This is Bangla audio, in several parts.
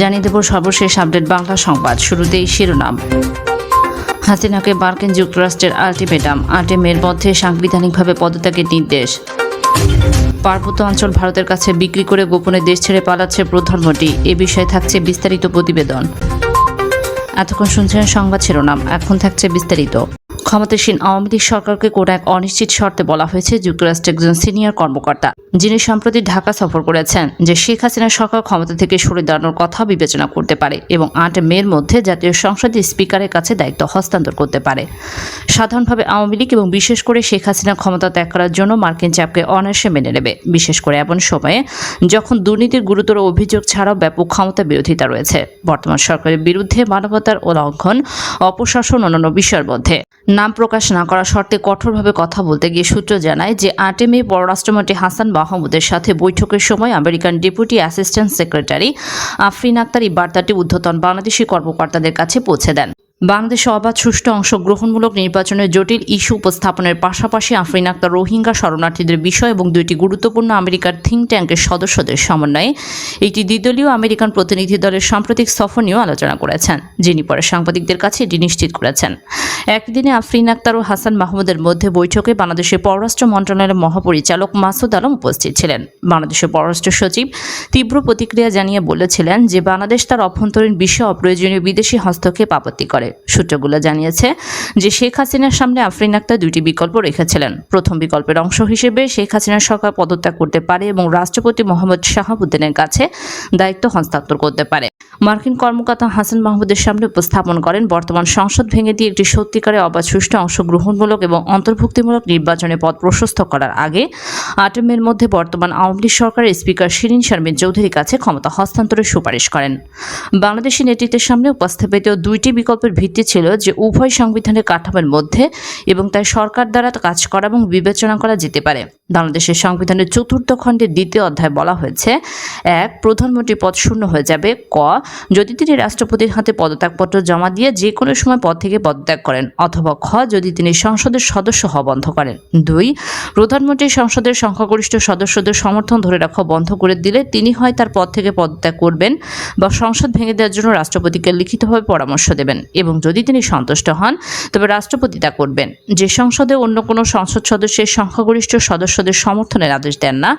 জানিয়ে দেব সর্বশেষ আপডেট বাংলা সংবাদ। শুরুতেই শিরোনাম। হাসিনাকে মার্কিন যুক্তরাষ্ট্রের আলটিমেটাম আটেমের মধ্যে সাংবিধানিকভাবে পদত্যাগের নির্দেশ। পার্বত্য অঞ্চল ভারতের কাছে বিক্রি করে গোপনে দেশ ছেড়ে পালাচ্ছে প্রধানমন্ত্রী। এ বিষয়ে থাকছে বিস্তারিত প্রতিবেদন। এতক্ষণ শুনছেন সংবাদ শিরোনাম, এখন থাকছে বিস্তারিত। ক্ষমতাসীন আওয়ামী লীগ সরকারকে কোনো এক অনিশ্চিত শর্তে বলা হয়েছে যুক্তরাষ্ট্রের একজন সিনিয়র কর্মকর্তা, যিনি সম্প্রতি ঢাকা সফর করেছেন, যে শেখ হাসিনা সরকার ক্ষমতা থেকে সরে দাঁড়ানোর কথা বিবেচনা করতে পারে এবং আট মের মধ্যে জাতীয় সংসদের স্পিকারের কাছে দায়িত্ব হস্তান্তর করতে পারে। সাধারণভাবে আওয়ামী লীগ এবং বিশেষ করে শেখ হাসিনা ক্ষমতা ত্যাগ করার জন্য মার্কিন চাপকে অনায়াসে মেনে নেবে, বিশেষ করে এমন সময়ে যখন দুর্নীতির গুরুতর অভিযোগ ছাড়াও ব্যাপক ক্ষমতা বিরোধিতা রয়েছে। বর্তমান সরকারের বিরুদ্ধে মানবতার ও লঙ্ঘন অপশাসন অন্যান্য বিষয়ের মধ্যে। নাম প্রকাশ না করা শর্তে কঠোরভাবে কথা বলতে গিয়ে সূত্র জানায় যে আটে মে পররাষ্ট্রমন্ত্রী হাসান মাহমুদের সাথে বৈঠকের সময় American deputy assistant secretary Afrin Akhter এই বার্তাটি ঊর্ধ্বতন বাংলাদেশি কর্মকর্তাদের কাছে পৌঁছে দেন। বাংলাদেশে অবাধ সুষ্ঠু অংশগ্রহণমূলক নির্বাচনের জটিল ইস্যু উপস্থাপনের পাশাপাশি আফরিন আক্তার রোহিঙ্গা শরণার্থীদের বিষয় এবং দুইটি গুরুত্বপূর্ণ আমেরিকার থিঙ্ক ট্যাঙ্কের সদস্যদের সমন্বয়ে একটি দ্বিদলীয় আমেরিকান প্রতিনিধি দলের সাম্প্রতিক সফর নিয়েও আলোচনা করেছেন, যিনি পরে সাংবাদিকদের কাছে এটি নিশ্চিত করেছেন। একদিনে আফরিন আক্তার ও হাসান মাহমুদের মধ্যে বৈঠকে বাংলাদেশের পররাষ্ট্র মন্ত্রণালয়ের মহাপরিচালক মাসুদ আলম উপস্থিত ছিলেন। বাংলাদেশের পররাষ্ট্র সচিব তীব্র প্রতিক্রিয়া জানিয়ে বলেছিলেন যে, বাংলাদেশ তার অভ্যন্তরীণ বিষয়ে অপ্রয়োজনীয় বিদেশি হস্তক্ষেপ আপত্তি করে। সূত্রগুলো জানিয়েছে যে শেখ হাসিনার সামনে আফরিন আক্তার দুইটি বিকল্প রেখেছিলেন। প্রথম বিকল্পের অংশ হিসেবে শেখ হাসিনা সরকার পদত্যাগ করতে পারে এবং রাষ্ট্রপতি মোহাম্মদ শাহাবুদ্দিনের কাছে দায়িত্ব হস্তান্তর করতে পারে। মার্কিন কর্মকর্তা হাসান মাহমুদের সামনে উপস্থাপন করেন বর্তমান সংসদ ভেঙে দিয়ে একটি সত্যিকারে অবাধ সুষ্ঠু অংশগ্রহণমূলক এবং অন্তর্ভুক্তিমূলক নির্বাচনে পথ প্রশস্ত করার আগে আটেমের মধ্যে বর্তমান আওয়ামী লীগ সরকারের স্পিকার শিরিন শারমিন চৌধুরীর কাছে ক্ষমতা হস্তান্তরের সুপারিশ করেন। বাংলাদেশি নেতৃত্বের সামনে উপস্থাপিত দুইটি বিকল্পের ভিত্তি ছিল যে উভয় সংবিধানের কাঠামোর মধ্যে এবং তাই সরকার দ্বারা কাজ করা এবং বিবেচনা করা যেতে পারে। বাংলাদেশের সংবিধানের চতুর্থ খণ্ডের দ্বিতীয় অধ্যায় বলা হয়েছে, এক, প্রধানমন্ত্রী পদ শূন্য হয়ে যাবে। ক, যদি তিনি রাষ্ট্রপতির হাতে পদত্যাগপত্র জমা দিয়ে যে কোনো সময় পদ থেকে পদত্যাগ করেন, অথবা খ, যদি তিনি সংসদের সদস্য হওয়া বন্ধ করেন। দুই, প্রধানমন্ত্রী সংসদের সংখ্যাগরিষ্ঠ সদস্যদের সমর্থন ধরে রাখা বন্ধ করে দিলে তিনি হয় তার পদ থেকে পদত্যাগ করবেন বা সংসদ ভেঙে দেওয়ার জন্য রাষ্ট্রপতিকে লিখিতভাবে পরামর্শ দেবেন। এবং যদি তিনি সন্তুষ্ট হন, তবে রাষ্ট্রপতি তা করবেন। যে সংসদে অন্য কোনো সংসদ সদস্যের সংখ্যাগরিষ্ঠ সদস্যদের সমর্থনের আদেশ দেন না,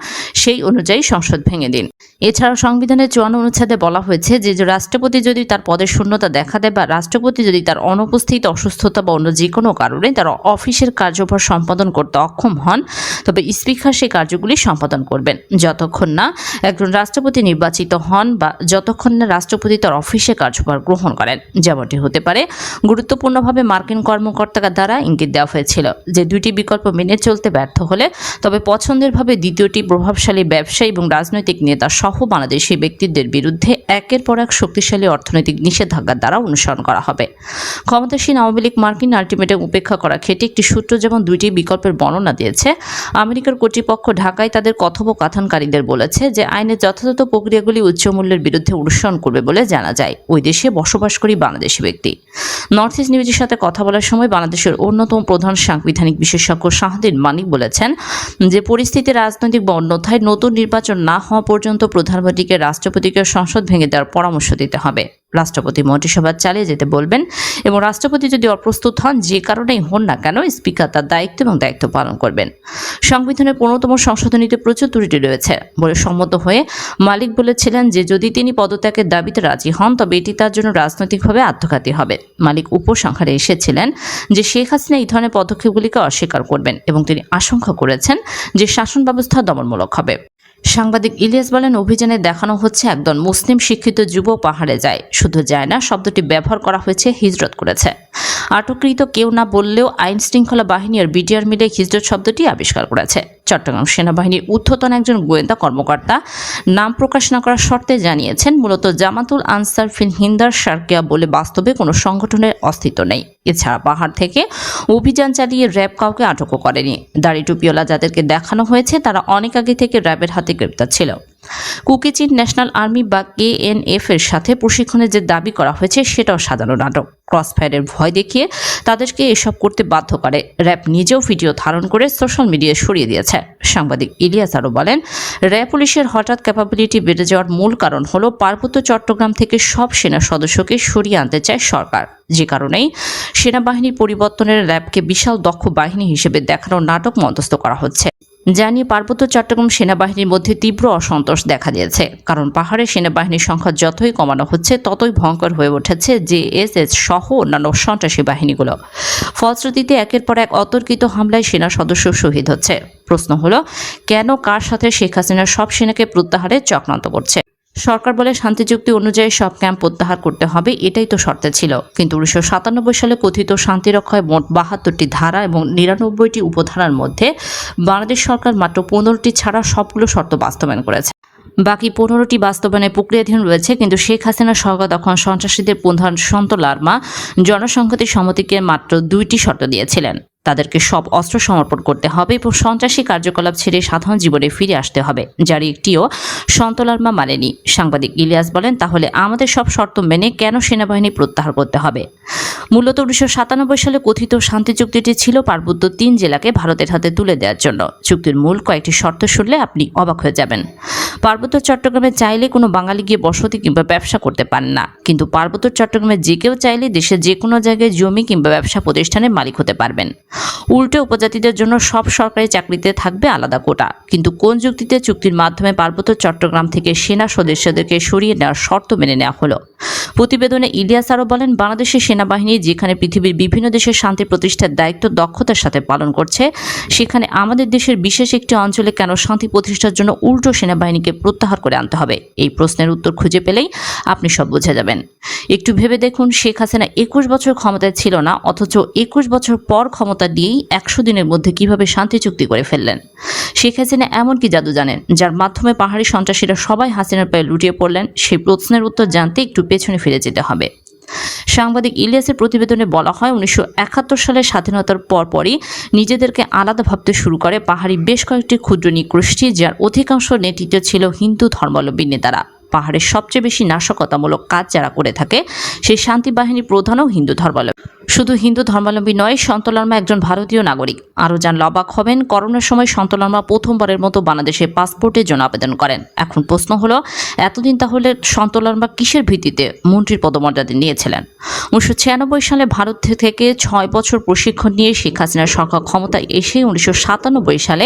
সেই অনুযায়ী সংসদ ভেঙে দিন। এছাড়াও সংবিধানের চুয়ান্ন অনুচ্ছেদে বলা হয়েছে যে রাষ্ট্রপতি যদি তার পদের শূন্যতা দেখা দেয় বা রাষ্ট্রপতি যদি তার অনুপস্থিত অসুস্থতা বা অন্য যে কোনো কারণে তার অফিসের কার্যভার সম্পাদন করতে অক্ষম হন, তবে স্পিকার সেই কার্যগুলি সম্পাদন করবেন। যতক্ষণ না একজন রাষ্ট্রপতি নির্বাচিত হন বা যতক্ষণ না রাষ্ট্রপতি তার অফিসে কার্যভার গ্রহণ করেন, যেমনটি হতে পারে। গুরুত্বপূর্ণভাবে মার্কিন কর্মকর্তার দ্বারা ইঙ্গিত দেওয়া হয়েছিল যে, দুইটি বিকল্প মেনে চলতে ব্যর্থ হলে তবে পছন্দেরভাবে দ্বিতীয়টি প্রভাবশালী ব্যবসায়ী এবং রাজনৈতিক নেতা সহ বাংলাদেশি ব্যক্তিদের বিরুদ্ধে একের পর এক শক্তিশালী অর্থনৈতিক নিষেধাজ্ঞার দ্বারা অনুসরণ করা হবে। ক্ষমতাসীন আওয়ামী লীগ মার্কিন আলটিমেটাম উপেক্ষা করা ক্ষেত্রে একটি সূত্র যেমন দুইটি বিকল্পের বর্ণনা দিয়েছে, আমেরিকার কর্তৃপক্ষ ঢাকায় তাদের কথোপকথনকারীদের বলেছে যে আইনের যথাযথ প্রক্রিয়াগুলি উচ্চ মূল্যের বিরুদ্ধে অনুসরণ করবে বলে জানা যায়। ওই দেশে বসবাসকারী বাংলাদেশি ব্যক্তি। নর্থ ইস্ট নিউজের সাথে কথা বলার সময় বাংলাদেশের অন্যতম প্রধান সাংবিধানিক বিশেষজ্ঞ শাহদিন মানিক বলেছেন যে পরিস্থিতি রাজনৈতিক বা অন্যথায় নতুন নির্বাচন না হওয়া পর্যন্ত প্রধানমন্ত্রীকে রাষ্ট্রপতিকে সংসদ ভেঙে দেওয়ার পরামর্শ দিতে হবে। রাষ্ট্রপতি মন্ত্রিসভা চালিয়ে যেতে বলবেন এবং রাষ্ট্রপতি যদি অপ্রস্তুত হন, যে কারণেই হন না কেন, স্পিকার তার দায়িত্ব এবং দায়িত্ব পালন করবেন। সংবিধানের পনেরোতম সংশোধনীতে প্রচুর ত্রুটি রয়েছে বলে সম্মত হয়ে মালিক বলেছিলেন যে, যদি তিনি পদত্যাগের দাবিতে রাজি হন, তবে এটি তার জন্য রাজনৈতিকভাবে আত্মঘাতী হবে। মালিক উপসংহারে এসেছিলেন যে, শেখ হাসিনা এই ধরনের পদক্ষেপগুলিকে অস্বীকার করবেন এবং তিনি আশঙ্কা করেছেন যে শাসন ব্যবস্থা দমনমূলক হবে। সাংবাদিক ইলিয়াস বলেন, অভিযানে দেখানো হচ্ছে একদল মুসলিম শিক্ষিত যুব পাহাড়ে যায়। শুধু যায় না, শব্দটি ব্যবহার করা হয়েছে হিজরত করেছে। আটককৃত কেউ না বললেও আইন শৃঙ্খলা বাহিনী আর বিডিআর মিলে হিজরত শব্দটি আবিষ্কার করেছে। চট্টগ্রাম সেনাবাহিনীর ঊর্ধ্বতন একজন গোয়েন্দা কর্মকর্তা নাম প্রকাশ না করার শর্তে জানিয়েছেন, মূলত জামাতুল আনসার ফিল হিন্দার সার্কিয়া বলে বাস্তবে কোনো সংগঠনের অস্তিত্ব নেই। এছাড়া পাহাড় থেকে অভিযান চালিয়ে র্যাব কাউকে আটকও করেনি। দাড়ি টুপিওয়ালা যাদেরকে দেখানো হয়েছে, তারা অনেক আগে থেকে র্যাবের হাতে গ্রেপ্তার ছিল। কুকিচিন ন্যাশনাল আর্মি বা কেএনএফ এর সাথে প্রশিক্ষণের যে দাবি করা হয়েছে, সেটাও সাজানো নাটক। ক্রসফায়ারের ভয় দেখিয়ে তাদেরকে এসব করতে বাধ্য করে। র্যাব নিজেও ভিডিও ধারণ করে সোশ্যাল মিডিয়ায় সরিয়ে দিয়েছে। সাংবাদিক ইলিয়াস আরও বলেন, র্যাব পুলিশের হঠাৎ ক্যাপাবিলিটি বেড়ে যাওয়ার মূল কারণ হলো পার্বত্য চট্টগ্রাম থেকে সব সেনা সদস্যকে সরিয়ে আনতে চায় সরকার। যে কারণেই সেনাবাহিনী পরিবর্তনের র্যাবকে বিশাল দক্ষ বাহিনী হিসেবে দেখানোর নাটক মধ্যস্থ করা হচ্ছে। যা নিয়ে পার্বত্য চট্টগ্রাম সেনাবাহিনীর মধ্যে তীব্র অসন্তোষ দেখা দিয়েছে। কারণ পাহাড়ে সেনাবাহিনীর সংখ্যা যতই কমানো হচ্ছে, ততই ভয়ঙ্কর হয়ে উঠেছে যে এস এস সহ অন্যান্য সন্ত্রাসী বাহিনীগুলো। ফলশ্রুতিতে একের পর এক অতর্কিত হামলায় সেনা সদস্য শহীদ হচ্ছে। প্রশ্ন হলো, কেন কার সাথে শেখ হাসিনা সব সেনাকে প্রত্যাহারে চক্রান্ত করছে? সরকার বলে শান্তি চুক্তি অনুযায়ী সব ক্যাম্প প্রত্যাহার করতে হবে, এটাই তো শর্তে ছিল। কিন্তু উনিশশো সাতানব্বই সালে কথিত শান্তিরক্ষায় মোট বাহাত্তরটি ধারা এবং নিরানব্বইটি উপধারার মধ্যে বাংলাদেশ সরকার মাত্র পনেরোটি ছাড়া সবগুলো শর্ত বাস্তবায়ন করেছে। বাকি পনেরোটি বাস্তবায়নের প্রক্রিয়াধীন রয়েছে, কিন্তু শেখ হাসিনা সরকার তখন সন্ত্রাসীদের প্রধান সন্ত লার্মা জনসংহতি সমিতিকে মাত্র দুইটি শর্ত দিয়েছিলেন। তাদেরকে সব অস্ত্র সমর্পণ করতে হবে এবং সন্ত্রাসী কার্যকলাপ ছেড়ে সাধারণ জীবনে ফিরে আসতে হবে। যার একটিও সন্তলার্মা মানেনি। সাংবাদিক ইলিয়াস বলেন, তাহলে আমাদের সব শর্ত মেনে কেন সেনাবাহিনী প্রত্যাহার করতে হবে? মূলত উনিশশো সাতানব্বই সালে কথিত শান্তি চুক্তিটি ছিল পার্বত্য তিন জেলাকে ভারতের হাতে তুলে দেওয়ার জন্য। চুক্তির মূল কয়েকটি শর্ত শুনলে আপনি অবাক হয়ে যাবেন। পার্বত্য চট্টগ্রামে চাইলে কোনো বাঙালি গিয়ে বসতি কিংবা ব্যবসা করতে পারেন না। কিন্তু পার্বত্য চট্টগ্রামে যে কেউ চাইলে দেশের যে কোনো জায়গায় জমি কিংবা ব্যবসা প্রতিষ্ঠানের মালিক হতে পারবেন। উল্টে উপজাতিদের জন্য সব সরকারি চাকরিতে থাকবে আলাদা কোটা। কিন্তু কোন যুক্তিতে চুক্তির মাধ্যমে পার্বত্য চট্টগ্রাম থেকে সেনা সদস্যদেরকে সরিয়ে নেওয়ার শর্ত মেনে নেওয়া হলো? প্রতিবেদনে ইলিয়াস আরও বলেন, বাংলাদেশের সেনাবাহিনী যেখানে পৃথিবীর বিভিন্ন দেশের শান্তি প্রতিষ্ঠার দায়িত্ব দক্ষতার সাথে পালন করছে, সেখানে আমাদের দেশের বিশেষ একটি অঞ্চলে কেন শান্তি প্রতিষ্ঠার জন্য উল্টো সেনাবাহিনীকে প্রত্যাহার করে আনতে হবে। এই প্রশ্নের উত্তর খুঁজে পেলেই আপনি সব বুঝে যাবেন। একটু ভেবে দেখুন, শেখ হাসিনা একুশ বছর ক্ষমতায় ছিল না, অথচ একুশ বছর পর ক্ষমতা দিয়েই একশো দিনের মধ্যে কীভাবে শান্তি চুক্তি করে ফেললেন? শেখ হাসিনা এমন কি জাদু জানেন, যার মাধ্যমে পাহাড়ি সন্ত্রাসীরা সবাই হাসিনার পায়ে লুটিয়ে পড়লেন? সেই প্রশ্নের উত্তর জানতে একটু পেছনে ফিরে যেতে হবে। সাংবাদিক ইলিয়াসের প্রতিবেদনে বলা হয়, উনিশশো একাত্তর সালের স্বাধীনতার পরপরই নিজেদেরকে আলাদা ভাবতে শুরু করে পাহাড়ি বেশ কয়েকটি ক্ষুদ্র নিকোষ্ঠী যার অধিকাংশ নেতৃত্ব ছিল হিন্দু ধর্মাবলম্বী নেতারা। পাহাড়ের সবচেয়ে বেশি নাশকতামূলক কাজ যারা করে থাকে, সেই শান্তি বাহিনী প্রধানও হিন্দু ধর্মাবলম্বী। শুধু হিন্দু ধর্মাবলম্বী নয় সন্তলার্মা একজন ভারতীয় নাগরিক। আরও জানলে লবাক হবেন। করোনার সময় সন্তলার্মা প্রথমবারের মতো বাংলাদেশে পাসপোর্টের জন্য আবেদন করেন। এখন প্রশ্ন হলো, এতদিন তাহলে সন্তলার্মা কিসের ভিত্তিতে মন্ত্রীর পদমর্যাদা নিয়েছিলেন? উনিশশো ছিয়ানব্বই সালে ভারত থেকে ছয় বছর প্রশিক্ষণ নিয়ে শেখ হাসিনার সরকার ক্ষমতায় এসে উনিশশো সাতানব্বই সালে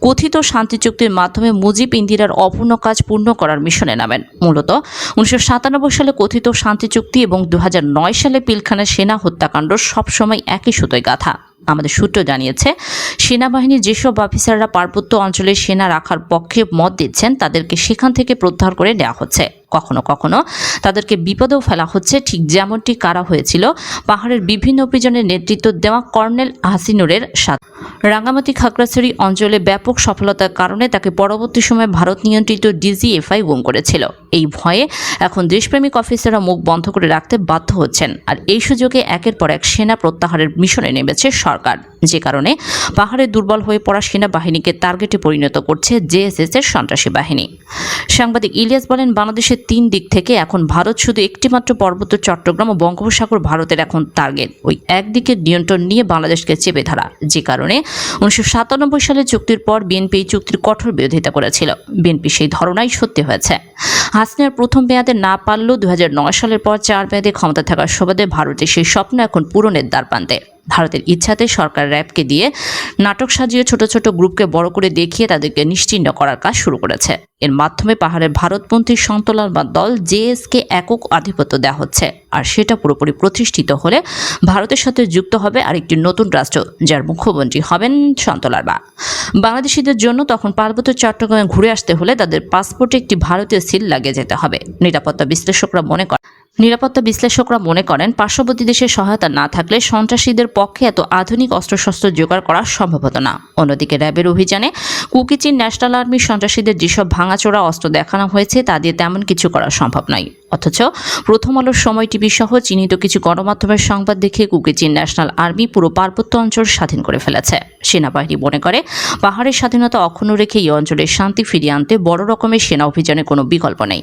কথিত শান্তি চুক্তির মাধ্যমে মুজিব ইন্দিরার অপূর্ণ কাজ পূর্ণ করার মিশনে নামেন। মূলত উনিশশো সাতানব্বই সালে কথিত শান্তি চুক্তি এবং দু হাজার নয় সালে পিলখানের সেনা হত্যাকাণ্ড সবসময় একই সুতোয় গাথা। আমাদের সূত্র জানিয়েছে, সেনাবাহিনীর যেসব অফিসাররা পার্বত্য অঞ্চলে সেনা রাখার পক্ষে মত দিচ্ছেন, তাদেরকে সেখান থেকে প্রত্যাহার করে নেওয়া হচ্ছে। কখনো কখনো। তাদেরকে বিপদেও ফেলা হচ্ছে, ঠিক যেমনটি কারা হয়েছিল। পাহাড়ের বিভিন্ন অভিযানের নেতৃত্ব দেওয়া কর্নেল হাসিনুরের সাথে। রাঙ্গামাটি খাগড়াছড়ি অঞ্চলে ব্যাপক সফলতার কারণে তাকে পরবর্তী সময়ে ভারত নিয়ন্ত্রিত ডিজিএফআই গুম করেছিল। এই ভয়ে এখন দেশপ্রেমিক অফিসাররা মুখ বন্ধ করে রাখতে বাধ্য হচ্ছেন। আর এই সুযোগে একের পর এক সেনা প্রত্যাহারের মিশনে নেমেছে সরকার। যে কারণে পাহাড়ে দুর্বল হয়ে পড়া সেনাবাহিনীকে টার্গেটে পরিণত করছে জেএসএস এর সন্ত্রাসী বাহিনী। সাংবাদিক ইলিয়াস বলেন, বাংলাদেশের তিন দিক থেকে এখন ভারত শুধু একটিমাত্র পর্বত চট্টগ্রাম ও বঙ্গোপসাগর ভারতের এখন টার্গেট। ওই একদিকে নিয়ন্ত্রণ নিয়ে বাংলাদেশকে চেপে ধরা, যে কারণে উনিশশো সাতানব্বই সালে চুক্তির পর বিএনপি এই চুক্তির কঠোর বিরোধিতা করেছিল। বিএনপি সেই ধারণাই সত্যি হয়েছে। হাসিনার প্রথম মেয়াদে না পারলেও দু হাজার নয় সালের পর চার মেয়াদে ক্ষমতা থাকার সুবাদে ভারতের সেই স্বপ্ন এখন পূরণের দ্বার প্রান্তে। ভারতের ইচ্ছাতে সরকার র্যাবকে দিয়ে নাটক সাজিয়ে ছোট ছোট গ্রুপকে বড় করে দেখিয়ে তাদেরকে নিশ্চিহ্ন করার কাজ শুরু করেছে। এর মাধ্যমে পাহাড়ের ভারতপন্থী সন্তলান বা দল জেএসকে একক আধিপত্য দেওয়া হচ্ছে, আর সেটা পুরোপুরি প্রতিষ্ঠিত হলে ভারতের সাথে যুক্ত হবে আরেকটি নতুন রাষ্ট্র, যার মুখ্যমন্ত্রী হবেন সন্তলাল বা। বাংলাদেশিদের জন্য তখন পার্বত্য চট্টগ্রামে ঘুরে আসতে হলে তাদের পাসপোর্টে একটি ভারতীয় সিল লাগিয়ে যেতে হবে, নিরাপত্তা বিশ্লেষকরা মনে করেন নিরাপত্তা বিশ্লেষকরা মনে করেন, পার্শ্ববর্তী দেশের সহায়তা না থাকলে সন্ত্রাসীদের পক্ষে এত আধুনিক অস্ত্রশস্ত্র জোগাড় করা সম্ভব হতো না। অন্যদিকে র্যাবের অভিযানে কুকিচিন ন্যাশনাল আর্মির সন্ত্রাসীদের যেসব ভাঙাচোরা অস্ত্র দেখানো হয়েছে, তা দিয়ে তেমন কিছু করা সম্ভব নয়। অথচ প্রথম আলোর সময় টিভি সহ চিহ্নিত কিছু গণমাধ্যমের সংবাদ দেখে কুকি চীন ন্যাশনাল আর্মি পুরো পার্বত্য অঞ্চল স্বাধীন করে ফেলেছে। সেনাবাহিনী মনে করে, পাহাড়ের স্বাধীনতা অক্ষুণ্ণ রেখে এই অঞ্চলের শান্তি ফিরিয়ে আনতে বড় রকমের সেনা অভিযানে কোনো বিকল্প নেই।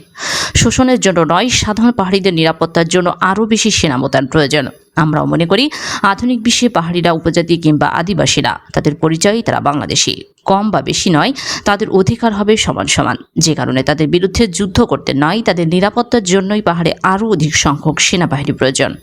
শোষণের জন্য নয়, সাধারণ পাহাড়িদের নিরাপত্তার জন্য আরও বেশি সেনা মোতায়েন প্রয়োজন। আমরাও মনে করি, আধুনিক বিশ্বে পাহাড়িরা, উপজাতি কিংবা আদিবাসীরা, তাদের পরিচয়ই তারা বাংলাদেশি। কম বা বেশি নয়, তাদের অধিকার হবে সমান সমান। যে কারণে তাদের বিরুদ্ধে যুদ্ধ করতে নয়, তাদের নিরাপত্তার জন্যই পাহাড়ে আরও অধিক সংখ্যক সেনাবাহিনী প্রয়োজন।